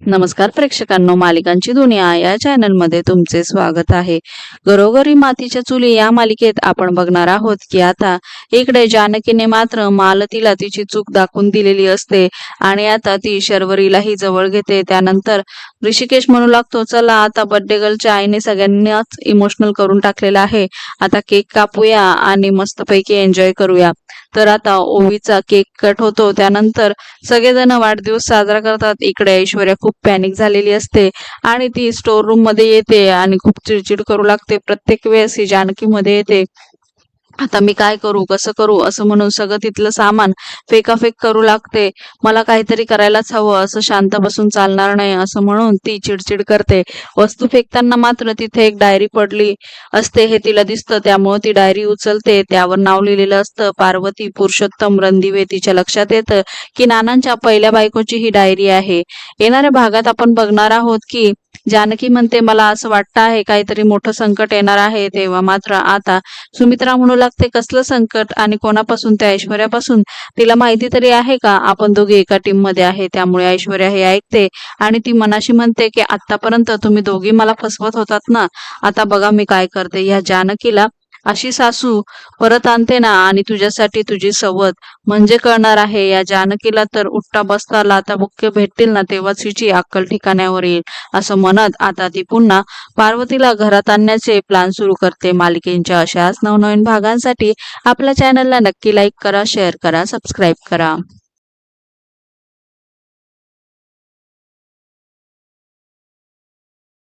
नमस्कार प्रेक्षकांनो मालिकांची दुनिया या चॅनलमध्ये तुमचे स्वागत आहे. घरोघरी मातीच्या चुली या मालिकेत आपण बघणार आहोत की आता इकडे जानकीने मात्र मालतीला तिची चूक दाखवून दिलेली असते आणि आता ती शर्वरीलाही जवळ घेते. त्यानंतर ऋषिकेश म्हणू लागतो चला आता बर्थडे गर्लच्या आईने सगळ्यांनाच इमोशनल करून टाकलेलं आहे. आता केक कापूया आणि मस्तपैकी एन्जॉय करूया. तर आता ओवीचा केक कट होतो. त्यानंतर सगळेजण वाढदिवस साजरा करतात. इकडे ऐश्वर्या खूप पॅनिक झालेली असते आणि ती स्टोर रूममध्ये येते आणि खूप चिडचिड करू लागते. प्रत्येक वेळेस ही जानकी मध्ये येते. आता मी काय करू कसं करू असं म्हणून सगळं तिथलं सामान फेकाफेक करू लागते. मला काहीतरी करायलाच हवं असं शांत बसून चालणार नाही असं म्हणून ती चिडचिड करते. वस्तू फेकताना मात्र तिथे एक डायरी पडली असते हे तिला दिसतं. त्यामुळे ती डायरी उचलते त्यावर नाव लिहिलेलं असतं पार्वती पुरुषोत्तम रणदिवे तिच्या लक्षात येतं की नानांच्या पहिल्या बायकोची ही डायरी आहे. येणाऱ्या भागात आपण बघणार आहोत की जानकी म्हणते मला असं वाटतं आहे काहीतरी मोठं संकट येणार आहे तेव्हा मात्र आता सुमित्रा म्हणू लागते कसलं संकट आणि कोणापासून त्या ऐश्वर्यापासून? तिला माहिती तरी आहे का? आपण दोघे एका टीममध्ये आहे त्यामुळे ऐश्वर्या हे ऐकते आणि ती मनाशी म्हणते की आतापर्यंत तुम्ही दोघी मला फसवत होतात ना? आता बघा मी काय करते. या जानकीला अशी सासू परत आणते ना आणि तुझ्यासाठी तुझी सवत म्हणजे कळणार आहे. या जानकीला तर उठता बसता आता बुक्के भेटतील ना तेव्हाच हिची अक्कल ठिकाण्यावर येईल. असं म्हणत आता ती पुन्हा पार्वतीला घरात आणण्याचे प्लॅन सुरू करते. मालिकेच्या अशाच नवनवीन भागांसाठी आपल्या चॅनलला नक्की लाईक करा शेअर करा सबस्क्राईब करा.